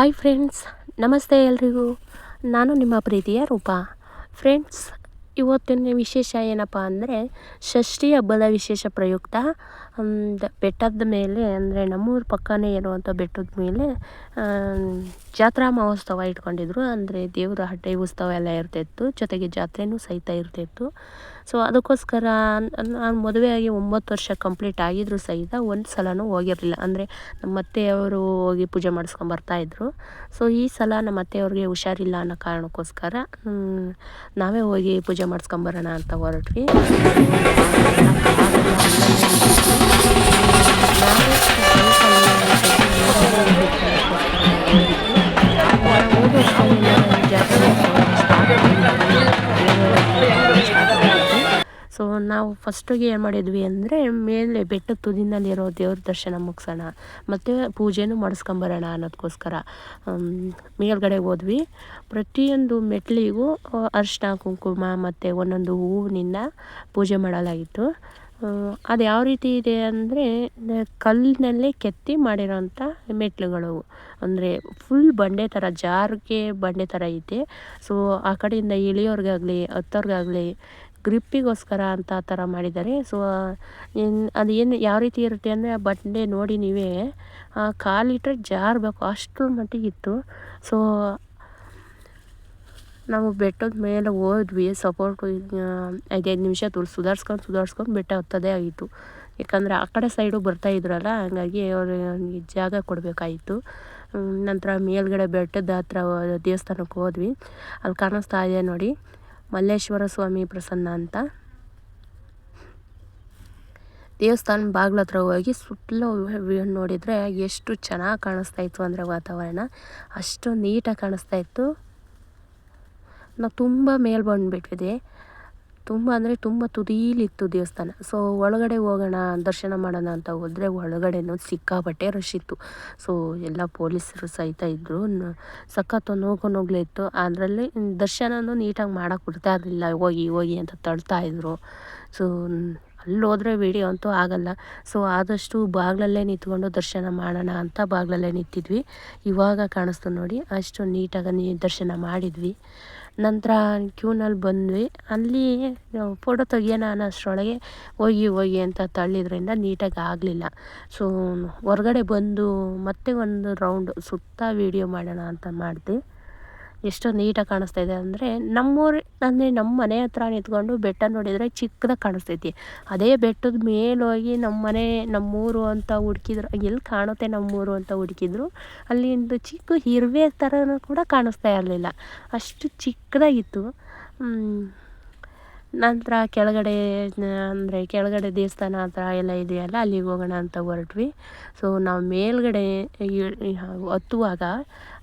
Hi friends, ನಮಸ್ತೆ ಎಲ್ರಿಗೂ. ನಾನು ನಿಮ್ಮ ಪ್ರೀತಿಯ ರೂಪ. ಫ್ರೆಂಡ್ಸ್, ಇವತ್ತಿನ ವಿಶೇಷ ಏನಪ್ಪ ಅಂದರೆ ಷಷ್ಠಿ ಹಬ್ಬದ ವಿಶೇಷ ಪ್ರಯುಕ್ತ ಬೆಟ್ಟದ ಮೇಲೆ ಅಂದರೆ ನಮ್ಮೂರ ಪಕ್ಕನೇ ಇರುವಂಥ ಬೆಟ್ಟದ ಮೇಲೆ ಜಾತ್ರಾ ಮಹೋತ್ಸವ ಇಟ್ಕೊಂಡಿದ್ರು. ಅಂದರೆ ದೇವರ ಹಟ್ಟೆ ಉತ್ಸವ ಎಲ್ಲ ಇರ್ತಿತ್ತು. ಜೊತೆಗೆ ಜಾತ್ರೆನೂ ಸಹಿತ ಇರ್ತಿತ್ತು. ಸೊ ಅದಕ್ಕೋಸ್ಕರ ನಾನು ಮದುವೆಯಾಗಿ ಒಂಬತ್ತು ವರ್ಷ ಕಂಪ್ಲೀಟ್ ಆಗಿದ್ರು ಸಹಿತ ಒಂದು ಸಲನೂ ಹೋಗಿರಲಿಲ್ಲ. ಅಂದರೆ ನಮ್ಮ ಅತ್ತೆಯವರು ಹೋಗಿ ಪೂಜೆ ಮಾಡಿಸ್ಕೊಂಬರ್ತಾಯಿದ್ರು ಸೊ ಈ ಸಲ ನಮ್ಮ ಅತ್ತೆಯವ್ರಿಗೆ ಹುಷಾರಿಲ್ಲ ಅನ್ನೋ ಕಾರಣಕ್ಕೋಸ್ಕರ ನಾವೇ ಹೋಗಿ ಪೂಜೆ ಮಾಡಿಸ್ಕೊಂಬರೋಣ ಅಂತ ಹೊರಟ್ವಿ. ಸೊ ನಾವು ಫಸ್ಟಿಗೆ ಏನು ಮಾಡಿದ್ವಿ ಅಂದರೆ ಮೇಲೆ ಬೆಟ್ಟದ ತುದಿನಲ್ಲಿರೋ ದೇವ್ರ ದರ್ಶನ ಮುಗಿಸೋಣ, ಮತ್ತು ಪೂಜೆನೂ ಮಾಡಿಸ್ಕೊಂಬರೋಣ ಅನ್ನೋದಕ್ಕೋಸ್ಕರ ಮೇಲ್ಗಡೆ ಹೋದ್ವಿ. ಪ್ರತಿಯೊಂದು ಮೆಟ್ಲಿಗೂ ಅರಿಶಿನ ಕುಂಕುಮ ಮತ್ತು ಒಂದೊಂದು ಹೂವಿನಿಂದ ಪೂಜೆ ಮಾಡಲಾಗಿತ್ತು. ಅದು ಯಾವ ರೀತಿ ಇದೆ ಅಂದರೆ ಕಲ್ಲಿನಲ್ಲೇ ಕೆತ್ತಿ ಮಾಡಿರೋಂಥ ಮೆಟ್ಲುಗಳು. ಅಂದರೆ ಫುಲ್ ಬಂಡೆ ಥರ ಜಾರಿಗೆ ಬಂಡೆ ಥರ ಐತೆ. ಸೊ ಆ ಕಡೆಯಿಂದ ಇಳಿಯೋರಿಗಾಗಲಿ, ಹತ್ತೋರ್ಗಾಗಲಿ ಗ್ರಿಪ್ಪಿಗೋಸ್ಕರ ಅಂತ ಆ ಥರ ಮಾಡಿದ್ದಾರೆ. ಸೊ ಅದು ಏನು, ಯಾವ ರೀತಿ ಇರುತ್ತೆ ಅಂದರೆ, ಆ ಬಟ್ಟೆ ನೋಡಿ ನೀವೇ ಕಾಲಿಟ್ಟರೆ ಜಾರಬೇಕು, ಅಷ್ಟರ ಮಟ್ಟಿಗಿತ್ತು ಸೊ, ನಾವು ಬೆಟ್ಟದ ಮೇಲೆ ಹೋದ್ವಿ, ಸಪೋರ್ಟ್ ಐದೈದು ನಿಮಿಷ ತೋರ್ ಸುಧಾರ್ಸ್ಕೊಂಡು ಸುಧಾರ್ಸ್ಕೊಂಡು ಬೆಟ್ಟ ಹತ್ತದೇ ಆಯಿತು. ಯಾಕಂದರೆ ಆ ಕಡೆ ಸೈಡು ಬರ್ತಾ ಇದ್ರಲ್ಲ, ಹಾಗಾಗಿ ಅವರು ಜಾಗ ಕೊಡಬೇಕಾಯಿತು. ನಂತರ ಮೇಲ್ಗಡೆ ಬೆಟ್ಟದ ಹತ್ರ, ದೇವಸ್ಥಾನಕ್ಕೆ ಹೋದ್ವಿ. ಅಲ್ಲಿ ಕಾಣಿಸ್ತಾ ಇದೆ ನೋಡಿ. ಮಲ್ಲೇಶ್ವರ ಸ್ವಾಮಿ ಪ್ರಸನ್ನ ಅಂತ. ದೇವಸ್ಥಾನ ಬಾಗ್ಲ ಹತ್ರ ಹೋಗಿ ಸುತ್ತಲೂ ನೋಡಿದರೆ ಎಷ್ಟು ಚೆನ್ನಾಗಿ ಕಾಣಿಸ್ತಾ ಇತ್ತು ಅಂದರೆ ವಾತಾವರಣ. ಅಷ್ಟು ನೀಟಾಗಿ ಕಾಣಿಸ್ತಾ ಇತ್ತು. ನಾವು ತುಂಬ ಮೇಲೆ ಬಂದುಬಿಟ್ಟಿದೆ ತುಂಬ ಅಂದರೆ ತುಂಬ ತುದೀಲಿತ್ತು ದೇವಸ್ಥಾನ. ಸೊ ಒಳಗಡೆ ಹೋಗೋಣ, ದರ್ಶನ ಮಾಡೋಣ ಅಂತ ಹೋದರೆ ಒಳಗಡೆನೂ ಸಿಕ್ಕಾಪಟ್ಟೆ ರಶ್ ಇತ್ತು. ಸೊ ಎಲ್ಲ ಪೊಲೀಸರು ಸಹಿತ ಇದ್ದರು ಸಖತ್ತು ನೋವು ನೋಗ್ಲೇ ಇತ್ತು ಅದರಲ್ಲಿ ದರ್ಶನನೂ ನೀಟಾಗಿ ಮಾಡೋಕೆ ಬಿಡ್ತಾ ಇರಲಿಲ್ಲ. ಹೋಗಿ ಹೋಗಿ ಅಂತ ತಳ್ತಾಯಿದ್ರು ಸೊ ಅಲ್ಲಿ ಹೋದರೆ ವೀಡಿಯೋ ಅಂತೂ ಆಗಲ್ಲ. ಸೊ ಆದಷ್ಟು ಬಾಗಿಲಲ್ಲೇ ನಿಂತ್ಕೊಂಡು ದರ್ಶನ ಮಾಡೋಣ ಅಂತ ಬಾಗಿಲಲ್ಲೇ ನಿಂತಿದ್ವಿ. ಇವಾಗ ಕಾಣಿಸ್ತು ನೋಡಿ, ಅಷ್ಟು ನೀಟಾಗಿ ನೀ, ದರ್ಶನ ಮಾಡಿದ್ವಿ. ನಂತರ ಕ್ಯೂನಲ್ಲಿ ಬಂದ್ವಿ. ಅಲ್ಲಿ ಫೋಟೋ ತೆಗಿಯೋಣ ಅನ್ನೋಷ್ಟರೊಳಗೆ ಹೋಗಿ ಹೋಗಿ ಅಂತ ತಳ್ಳಿದ್ರಿಂದ ನೀಟಾಗಿ ಆಗಲಿಲ್ಲ. ಸೊ ಹೊರ್ಗಡೆ ಬಂದು ಮತ್ತೆ ಒಂದು ರೌಂಡ್ ಸುತ್ತ ವೀಡಿಯೋ ಮಾಡೋಣ ಅಂತ ಮಾಡಿದೆ. ಎಷ್ಟು ನೀಟಾಗಿ ಕಾಣಿಸ್ತಾ ಇದೆ ಅಂದರೆ ನಮ್ಮೂರು ಅಂದರೆ ನಮ್ಮ ಮನೆ ಹತ್ರ ನಿಂತ್ಕೊಂಡು ಬೆಟ್ಟ ನೋಡಿದರೆ ಚಿಕ್ಕದಾಗಿ ಕಾಣಿಸ್ತೈತಿ. ಅದೇ ಬೆಟ್ಟದ ಮೇಲೆ ಹೋಗಿ ನಮ್ಮ ಮನೆ, ನಮ್ಮೂರು ಅಂತ ಹುಡ್ಕಿದ್ರು, ಎಲ್ಲಿ ಕಾಣುತ್ತೆ ನಮ್ಮೂರು ಅಂತ ಹುಡುಕಿದ್ರು ಅಲ್ಲಿಂದು ಚಿಕ್ಕ ಇರುವೆ ಥರನೂ ಕೂಡ ಕಾಣಿಸ್ತಾ ಇರಲಿಲ್ಲ. ಅಷ್ಟು ಚಿಕ್ಕದಾಗಿತ್ತು. ನಂತರ ಕೆಳಗಡೆ, ಅಂದರೆ ಕೆಳಗಡೆ ದೇವಸ್ಥಾನ ಥರ ಎಲ್ಲ ಇದೆಯಲ್ಲ, ಅಲ್ಲಿಗೆ ಹೋಗೋಣ ಅಂತ ಹೊರಟ್ವಿ. ಸೊ ನಾವು ಮೇಲುಗಡೆ ಹತ್ತುವಾಗ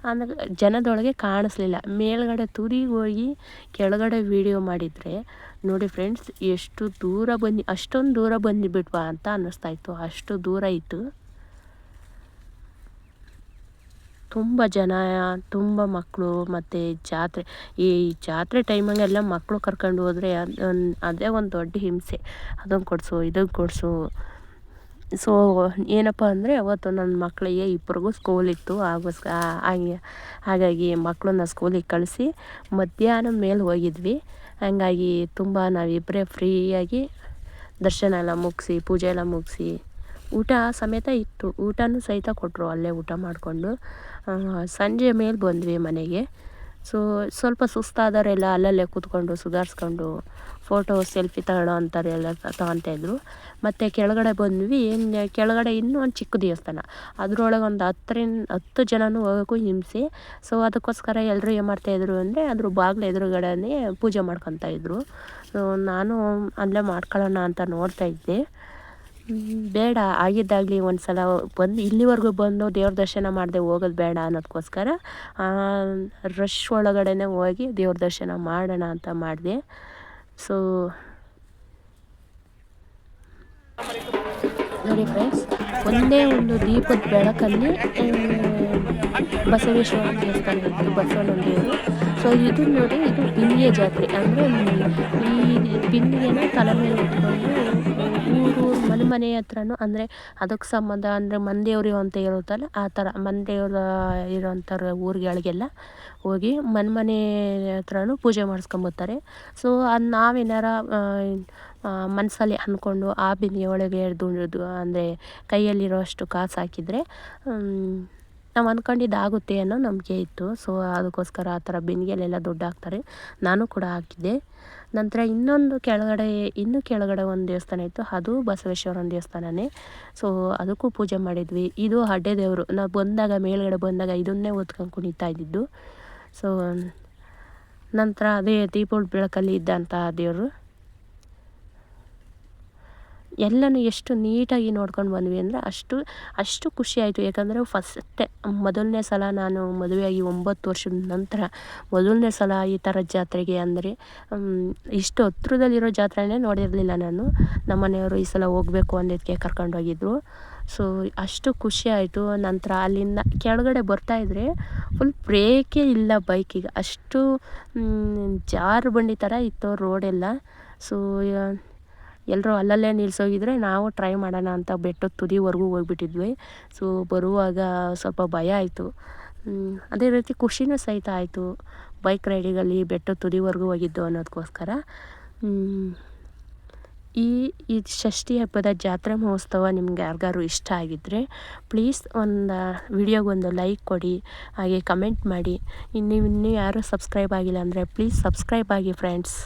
ಅಂದರೆ ಜನದೊಳಗೆ ಕಾಣಿಸ್ಲಿಲ್ಲ. ಮೇಲ್ಗಡೆ ತುರಿ ಹೋಗಿ ಕೆಳಗಡೆ ವಿಡಿಯೋ ಮಾಡಿದರೆ, ನೋಡಿ ಫ್ರೆಂಡ್ಸ್ ಎಷ್ಟು ದೂರ ಬಂದು ಅಷ್ಟೊಂದು ದೂರ ಬಂದುಬಿಟ್ವಾ ಅಂತ ಅನ್ನಿಸ್ತಾ ಇತ್ತು. ಅಷ್ಟು ದೂರ ಇತ್ತು. ತುಂಬ ಜನ, ತುಂಬ ಮಕ್ಕಳು ಮತ್ತು ಜಾತ್ರೆ, ಈ ಜಾತ್ರೆ ಟೈಮಲ್ಲೆಲ್ಲ ಮಕ್ಕಳು ಕರ್ಕೊಂಡು ಹೋದರೆ ಅದೇ ಒಂದು ದೊಡ್ಡ ಹಿಂಸೆ. ಅದನ್ನು ಕೊಡಿಸು ಇದನ್ನು ಕೊಡಿಸು. ಸೊ ಏನಪ್ಪ ಅಂದರೆ ಅವತ್ತು ನನ್ನ ಮಕ್ಕಳಿಗೆ ಇಬ್ಬರಿಗೂ ಸ್ಕೂಲ್ ಇತ್ತು. ಹಾಗೆ ಹಾಗಾಗಿ ಮಕ್ಕಳನ್ನ ಸ್ಕೂಲಿಗೆ ಕಳಿಸಿ ಮಧ್ಯಾಹ್ನ ಮೇಲೆ ಹೋಗಿದ್ವಿ. ಹಂಗಾಗಿ ತುಂಬ ನಾವಿಬ್ಬರೇ ಫ್ರೀಯಾಗಿ ದರ್ಶನ ಎಲ್ಲ ಮುಗಿಸಿ, ಪೂಜೆ ಎಲ್ಲ ಮುಗಿಸಿ ಊಟ ಸಮೇತ ಇತ್ತು. ಊಟನೂ ಸಹಿತ ಕೊಟ್ಟರು ಅಲ್ಲೇ ಊಟ ಮಾಡಿಕೊಂಡು ಸಂಜೆ ಮೇಲೆ ಬಂದ್ವಿ ಮನೆಗೆ. ಸೊ ಸ್ವಲ್ಪ ಸುಸ್ತಾದವರೆಲ್ಲ ಅಲ್ಲಲ್ಲೇ ಕೂತ್ಕೊಂಡು ಸುಧಾರಿಸ್ಕೊಂಡು ಫೋಟೋ ಸೆಲ್ಫಿ ತಗೊಳ್ಳೋ ಅಂಥವ್ರೆಲ್ಲ ತಗೊತಾಯಿದ್ರು ಮತ್ತು ಕೆಳಗಡೆ ಬಂದ್ವಿ ಕೆಳಗಡೆ ಇನ್ನೂ ಒಂದು ಚಿಕ್ಕ ದೇವಸ್ಥಾನ. ಅದರೊಳಗೆ ಒಂದು ಹತ್ತರಿಂದ, ಹತ್ತು ಜನನೂ ಹೋಗೋಕ್ಕೂ ಹಿಂಸೆ. ಸೊ ಅದಕ್ಕೋಸ್ಕರ ಎಲ್ಲರೂ ಏನು ಮಾಡ್ತಾಯಿದ್ರು ಅಂದರೆ ಅದ್ರ ಬಾಗಿಲು ಎದುರುಗಡೆನೇ ಪೂಜೆ ಮಾಡ್ಕೊತಾಯಿದ್ರು ಸೊ ನಾನು ಅಲ್ಲೇ ಮಾಡ್ಕೊಳ್ಳೋಣ ಅಂತ ನೋಡ್ತಾಯಿದ್ದೆ ಬೇಡ, ಆಗಿದ್ದಾಗಲಿ ಒಂದು ಸಲ ಬಂದು, ಇಲ್ಲಿವರೆಗೂ ಬಂದು ದೇವ್ರ ದರ್ಶನ ಮಾಡದೆ ಹೋಗೋದು ಬೇಡ ಅನ್ನೋದಕ್ಕೋಸ್ಕರ ರಶ್ ಒಳಗಡೆನೇ ಹೋಗಿ ದೇವ್ರ ದರ್ಶನ ಮಾಡೋಣ ಅಂತ ಮಾಡಿದೆ. ಸೊ ನೋಡಿ ಫ್ರೆಂಡ್ಸ್ ಒಂದೇ ಒಂದು ದೀಪದ ಬೆಳಕಲ್ಲಿ ಬಸವೇಶ್ವರ ದೇವಸ್ಥಾನ ಇತ್ತು ಬಸವನ ದೇವರು ಸೊ ಇದು ನೋಡಿ, ಇದು ಬಿಂದಿಗೆ ಜಾತ್ರೆ. ಅಂದರೆ ಈ ಬಿಂದಿಗೆನ ತಲೆ ಮೇಲೆ ಇಟ್ಕೊಂಡು ಮನೆ ಮನೆ ಹತ್ರನೂ ಅಂದರೆ ಅದಕ್ಕೆ ಸಂಬಂಧ ಅಂದರೆ ಮನೆದೇವ್ರು ಅಂತ ಇರುತ್ತಲ್ಲ, ಆ ಥರ ಮಂದೇವ್ರು ಇರೋಂಥವ್ರ ಊರುಗಳಿಗೆಲ್ಲ ಹೋಗಿ ಮನೆ ಮನೆ ಹತ್ರನೂ ಪೂಜೆ ಮಾಡಿಸ್ಕೊಂಬರ್ತಾರೆ ಸೊ ಅದು ನಾವೇನಾರ ಮನಸ್ಸಲ್ಲಿ ಅಂದ್ಕೊಂಡು ಆ ಬಿಂದಿಗೆ ಒಳಗೆ ಅಂದರೆ ಕೈಯಲ್ಲಿರೋ ಅಷ್ಟು ಕಾಸು ಹಾಕಿದರೆ ನಾವು ಅಂದ್ಕೊಂಡಿದ್ದು ಆಗುತ್ತೆ ಅನ್ನೋ ನಂಬಿಕೆ ಇತ್ತು. ಸೊ ಅದಕ್ಕೋಸ್ಕರ ಆ ಥರ ಬಿಂದಿಗೆಲೆಲ್ಲ ದುಡ್ಡು ಹಾಕ್ತಾರೆ. ನಾನು ಕೂಡ ಹಾಕಿದ್ದೆ. ನಂತರ ಇನ್ನೊಂದು ಕೆಳಗಡೆ, ಇನ್ನೂ ಕೆಳಗಡೆ ಒಂದು ದೇವಸ್ಥಾನ ಇತ್ತು. ಅದು ಬಸವೇಶ್ವರನ ದೇವಸ್ಥಾನನೇ. ಸೊ ಅದಕ್ಕೂ ಪೂಜೆ ಮಾಡಿದ್ವಿ. ಇದು ಅಡ್ಡೆ ದೇವರು. ನಾವು ಬಂದಾಗ, ಮೇಲ್ಗಡೆ ಬಂದಾಗ ಇದನ್ನೇ ಓದ್ಕೊಂಡು ಕುಣಿತಾ ಇದ್ದಿದ್ದು. ಸೊ ನಂತರ ಅದೇ ದೀಪೋಳ ಬೆಳಕಲ್ಲಿ ಇದ್ದಂಥ ದೇವರು. ಎಲ್ಲನೂ ಎಷ್ಟು ನೀಟಾಗಿ ನೋಡ್ಕೊಂಡು ಬಂದ್ವಿ ಅಂದರೆ ಅಷ್ಟು ಅಷ್ಟು ಖುಷಿ ಆಯಿತು. ಯಾಕಂದರೆ ಫಸ್ಟೆ ಮೊದಲನೇ ಸಲ ನಾನು ಮದುವೆಯಾಗಿ ಒಂಬತ್ತು ವರ್ಷದ ನಂತರ ಮೊದಲನೇ ಸಲ ಈ ಥರ ಜಾತ್ರೆಗೆ ಅಂದರೆ ಇಷ್ಟು ಹತ್ರದಲ್ಲಿರೋ ಜಾತ್ರೆನೇ ನೋಡಿರಲಿಲ್ಲ ನಾನು. ನಮ್ಮ ಮನೆಯವರು ಈ ಸಲ ಹೋಗಬೇಕು ಅಂದಿದ್ದಕ್ಕೆ ಕರ್ಕೊಂಡೋಗಿದ್ರು. ಸೊ ಅಷ್ಟು ಖುಷಿ ಆಯಿತು. ನಂತರ ಅಲ್ಲಿಂದ ಕೆಳಗಡೆ ಬರ್ತಾಯಿದ್ರೆ ಫುಲ್ ಬ್ರೇಕೇ ಇಲ್ಲ ಬೈಕಿಗೆ ಅಷ್ಟು ಜಾರು ಬಂಡಿ ಥರ ಇತ್ತು ರೋಡೆಲ್ಲ ಸೊ ಎಲ್ಲರೂ ಅಲ್ಲಲ್ಲೇ ನಿಲ್ಸೋಗಿದ್ರೆ ನಾವು ಟ್ರೈ ಮಾಡೋಣ ಅಂತ ಬೆಟ್ಟದ ತುದಿವರೆಗೂ ಹೋಗ್ಬಿಟ್ಟಿದ್ವಿ. ಸೊ ಬರುವಾಗ ಸ್ವಲ್ಪ ಭಯ ಆಯಿತು. ಅದೇ ರೀತಿ ಖುಷಿನೂ ಸಹಿತ ಆಯಿತು. ಬೈಕ್ ರೈಡಿಗಲ್ಲಿ ಬೆಟ್ಟದ ತುದಿವರೆಗೂ ಹೋಗಿದ್ದು ಅನ್ನೋದಕ್ಕೋಸ್ಕರ ಈ ಈ ಷಷ್ಠಿ ಹಬ್ಬದ ಜಾತ್ರೆ ಮಹೋತ್ಸವ ನಿಮ್ಗೆ ಯಾರಿಗಾರು ಇಷ್ಟ ಆಗಿದ್ದರೆ ಪ್ಲೀಸ್ ಒಂದು ವಿಡಿಯೋಗೊಂದು ಲೈಕ್ ಕೊಡಿ, ಹಾಗೆ ಕಮೆಂಟ್ ಮಾಡಿ. ಇನ್ನು ಇನ್ನೂ ಯಾರೂ ಸಬ್ಸ್ಕ್ರೈಬ್ ಆಗಿಲ್ಲ ಅಂದರೆ ಪ್ಲೀಸ್ ಸಬ್ಸ್ಕ್ರೈಬ್ ಆಗಿ ಫ್ರೆಂಡ್ಸ್